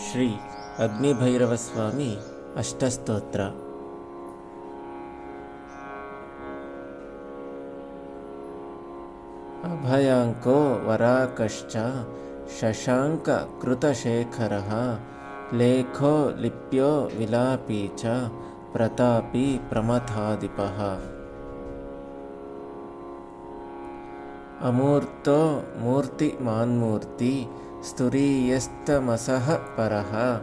श्री अग्निभैरवस्वामी अष्टस्तोत्र। अभयाङ्को वराकश्च शशाङ्ककृतशेखरः लेखो लिप्यो विलापी च प्रतापी प्रमथाधिपः अमूर्तो मूर्तिमान्मूर्ति स्तुरीयस्तमसः परः।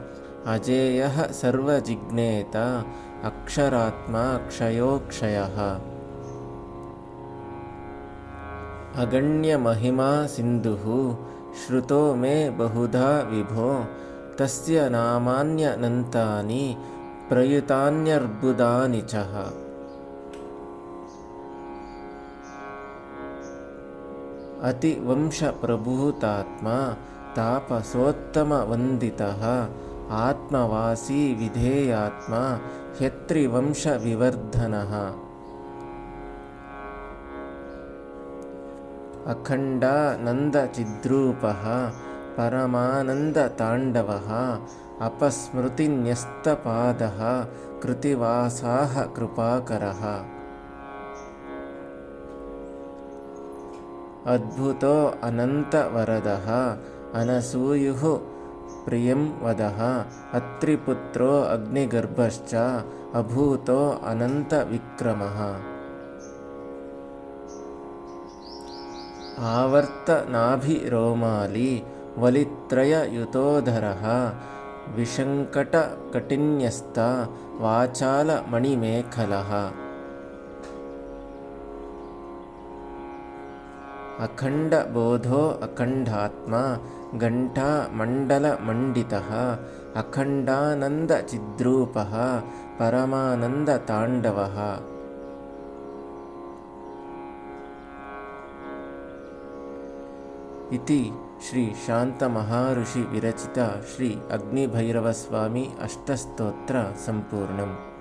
अजेयः सर्वजिज्ञेता। अक्षरात्मा क्षयोक्षयः। अगण्यमहिमा सिन्धुः। श्रुतो मे बहुधा विभो। तस्य नामान्यनन्तानि प्रयुतान्यर्बुदानि च। अतिवंशप्रभूतात्मा तापसोत्तमवन्दितः। आत्मवासी विधेयात्मा ह्यत्रिवंशविवर्धनः अखण्डानन्दचिद्रूपः परमानन्दताण्डवः अपस्मृतिन्यस्तपादः कृतिवासाः कृपाकरः। अद्भुतो अनन्तवरदः अनसूयुः प्रियं वदः अत्रिपुत्रो अग्निगर्भश्च अभूतो अनन्तविक्रमः। आवर्तनाभिरोमाली वलित्रययुतोधरः विशङ्कटकटिन्यस्ता वाचालमणिमेखलः अखण्डबोधो अखण्डात्मा घण्टामण्डलमण्डितः अखण्डानन्दचिद्रूपः परमानन्दताण्डवः। इति श्रीशान्तमहाऋषिविरचिता श्री अग्निभैरवस्वामी अष्टस्तोत्र सम्पूर्णम्